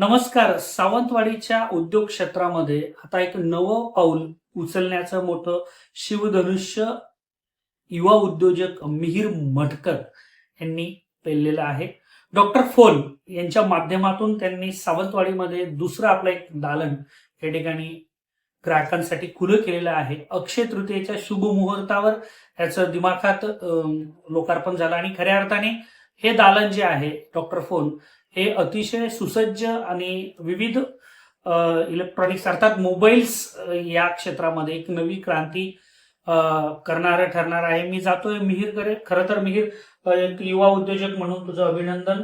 नमस्कार. सावंतवाडीच्या उद्योग क्षेत्रामध्ये आता एक नवं पाऊल उचलण्याचं मोठं शिवधनुष्य युवा उद्योजक मिहीर मटकर यांनी पेललेलं आहे. डॉक्टर फोल यांच्या माध्यमातून त्यांनी सावंतवाडीमध्ये दुसरं आपलं एक दालन या ठिकाणी ग्राहकांसाठी खुलं केलेलं आहे. अक्षय तृतीयेच्या शुभ मुहूर्तावर याचं दिमाखात लोकार्पण झालं आणि खऱ्या अर्थाने हे दालन जे आहे डॉक्टर फोन हे अतिशय सुसज्ज आणि विविध इलेक्ट्रॉनिक्स अर्थात मोबाईल्स या क्षेत्रामध्ये एक नवी क्रांती करणार ठरणार आहे. मी जातोय मिहीरकडे. खरं तर मिहीर एक युवा उद्योजक म्हणून तुझं अभिनंदन.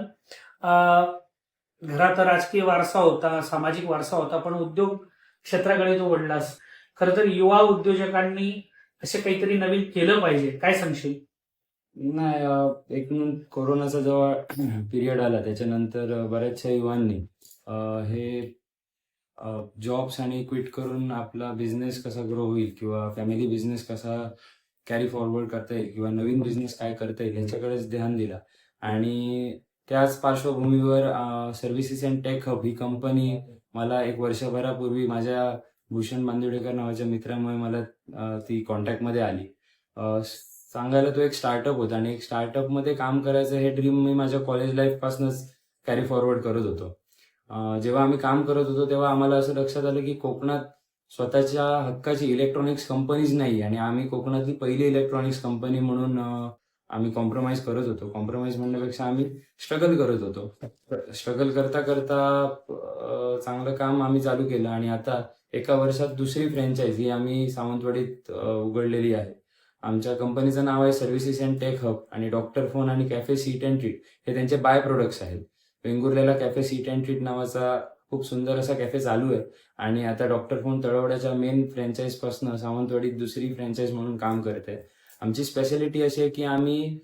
घरात राजकीय वारसा होता सामाजिक वारसा होता पण उद्योग क्षेत्राकडे तू वडलास खरं तर युवा उद्योजकांनी असे काहीतरी नवीन केलं पाहिजे. काय सांगशील? नाही एक कोरोनाचा जेव्हा पिरियड आला त्याच्यानंतर बऱ्याचशा युवांनी हे जॉब्स आणि क्विट करून आपला बिझनेस कसा ग्रो होईल किंवा फॅमिली बिझनेस कसा कॅरी फॉरवर्ड करता येईल किंवा नवीन बिझनेस काय करता येईल याच्याकडेच ध्यान दिला. आणि त्याच पार्श्वभूमीवर सर्व्हिसेस अँड टेक हब ही कंपनी मला एक वर्षभरापूर्वी माझ्या भूषण बांदिवडेकर नावाच्या मित्रामुळे मला ती कॉन्टॅक्टमध्ये आली. सांगायला तो एक स्टार्टअप होता आणि एक स्टार्टअपमध्ये काम करायचं हे ड्रीम मी माझ्या कॉलेज लाईफ पासूनच कॅरी फॉरवर्ड करत होतो. जेव्हा आम्ही काम करत होतो तेव्हा आम्हाला असं लक्षात आलं की कोकणात स्वतःच्या हक्काची इलेक्ट्रॉनिक्स कंपनीज नाही आणि आम्ही कोकणातली पहिली इलेक्ट्रॉनिक्स कंपनी म्हणून आम्ही कॉम्प्रोमाइज करत होतो. कॉम्प्रोमाइज म्हणण्यापेक्षा आम्ही स्ट्रगल करत होतो. स्ट्रगल करता करता चांगलं काम आम्ही चालू केलं आणि आता एका वर्षात दुसरी फ्रँचायझी ही आम्ही सावंतवाडीत उघडलेली आहे. आमच्या कंपनीचं नाव आहे सर्व्हिसेस अँड टेक हब आणि डॉक्टर फोन आणि कॅफे सीट अँड ट्रीट हे त्यांचे बाय प्रोडक्ट्स आहेत. वेंगुर्ल्याला कॅफे सीट अँड ट्रीट नावाचा खूप सुंदर असा कॅफे चालू आहे आणि आता डॉक्टर फोन तळवड्याच्या मेन फ्रँचाईजपासून सावंतवाडीत दुसरी फ्रँचाईज म्हणून काम करत आहे. आमची स्पेशालिटी अशी आहे की आम्ही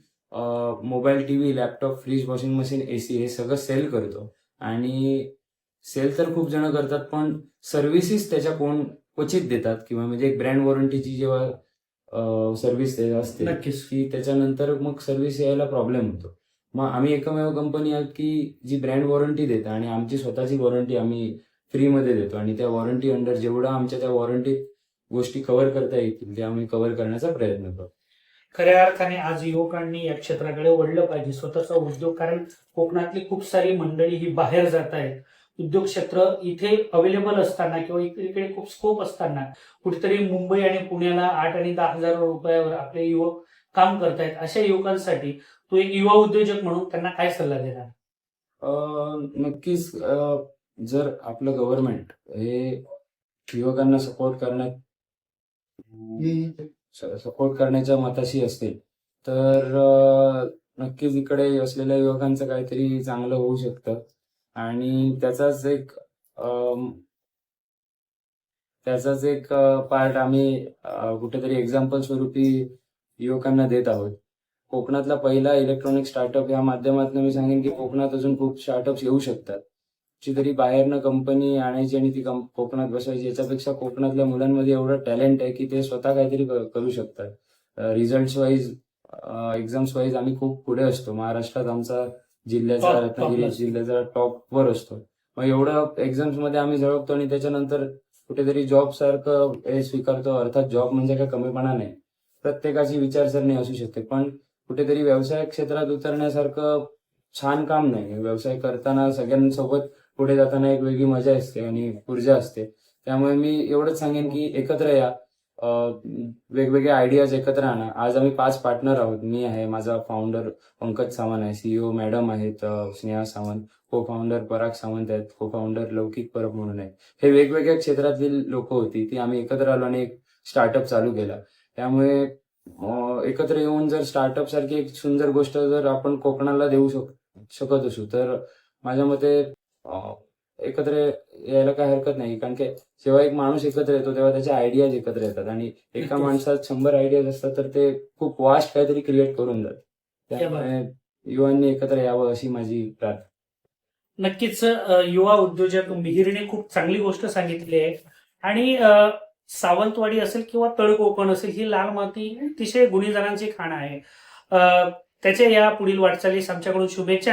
mobile T V laptop fridge washing machine AC हे सगळं सेल करतो. आणि सेल तर खूप जण करतात पण सर्व्हिसेस त्याच्या कोण क्वचित देतात किंवा म्हणजे एक ब्रँड वॉरंटीची जेव्हा सर्व्हिस असते नक्कीच. की त्याच्यानंतर मग सर्व्हिस यायला प्रॉब्लेम होतो. मग आम्ही एकमेव कंपनी आहोत की जी ब्रँड वॉरंटी देते आणि आमची स्वतःची वॉरंटी आम्ही फ्रीमध्ये देतो आणि त्या वॉरंटी अंडर जेवढं आमच्या त्या वॉरंटीत गोष्टी कव्हर करता येतील त्या आम्ही कव्हर करण्याचा प्रयत्न करतो. खऱ्या अर्थाने आज युवकांनी या क्षेत्राकडे वळलं पाहिजे स्वतःचा उद्योग कारण कोकणातली खूप सारी मंडळी ही बाहेर जात आहेत. उद्योग क्षेत्र इथे अवेलेबल असताना किंवा इकडे इकडे खूप स्कोप असताना कुठेतरी मुंबई आणि पुण्याला आठ आणि दहा हजार रुपयावर आपले युवक काम करतायत अशा युवकांसाठी तू एक युवा उद्योजक म्हणून त्यांना काय सल्ला देणार? नक्कीच जर आपलं गव्हर्नमेंट हे युवकांना सपोर्ट करण्यात सपोर्ट करण्याच्या मताशी असेल तर नक्कीच इकडे असलेल्या युवकांचं काहीतरी चांगलं होऊ शकतं. आणि त्याचाच एक त्याचाच एक पार्ट आम्ही कुठेतरी एक्झाम्पल स्वरूपी युवकांना देत आहोत. कोकणातला पहिला इलेक्ट्रॉनिक स्टार्टअप या माध्यमातून मी सांगेन की कोकणात अजून खूप स्टार्टअप्स येऊ शकतात. जी तरी बाहेरनं कंपनी आणायची आणि ती कोकणात बसायची याच्यापेक्षा कोकणातल्या मुलांमध्ये एवढं टॅलेंट आहे की ते स्वतः काहीतरी करू शकतात. रिझल्ट वाईज एक्झाम्स वाईज आम्ही खूप पुढे असतो. महाराष्ट्रात आमचा जिल्ह्याचा Top- रत्नागिरी ला. जिल्ह्याचा टॉपवर असतो. मग एवढं एक्झाम्समध्ये आम्ही झळकतो आणि त्याच्यानंतर कुठेतरी जॉब सारखं हे स्वीकारतो. अर्थात जॉब म्हणजे काय कमीपणा नाही. प्रत्येकाची विचारसरणी असू शकते. पण कुठेतरी व्यवसाय क्षेत्रात उतरण्यासारखं छान काम नाही. व्यवसाय करताना सगळ्यांसोबत पुढे जाताना एक वेगळी मजा असते आणि ऊर्जा असते. त्यामुळे मी एवढंच सांगेन की एकत्र या. वेगवेगळे आयडियाज एकत्र आणा. आज आम्ही पाच पार्टनर आहोत. मी आहे माझा फाउंडर पंकज सावंत आहे. सीईओ मॅडम आहेत स्नेहा सावंत. को फाउंडर पराग सावंत आहेत. को फाउंडर लौकिक परब म्हणून आहेत. हे वेगवेगळ्या क्षेत्रातील लोक होती. ती आम्ही एकत्र आलो आणि एक स्टार्टअप चालू केला. त्यामुळे एकत्र येऊन जर स्टार्टअप सारखी एक सुंदर गोष्ट जर आपण कोकणाला देऊ शक शकत असू तर माझ्या मते एकत्र यायला काय हरकत नाही. कारण की जेव्हा एक माणूस एकत्र येतो तेव्हा त्याच्या आयडियाज एकत्र येतात. आणि एका. माणसात शंभर आयडियाज असतात तर ते खूप वास्ट काहीतरी क्रिएट करून जात त्यामुळे युवांनी एकत्र यावं अशी माझी प्रार्थना. नक्कीच युवा उद्योजक मिहिरने खूप चांगली गोष्ट सांगितली आहे. आणि अ, सावंतवाडी असेल किंवा तळकोकण असेल ही लाल माती अतिशय गुणीजनांची खाण आहे. त्याच्या या पुढील वाटचालीस आमच्याकडून शुभेच्छा.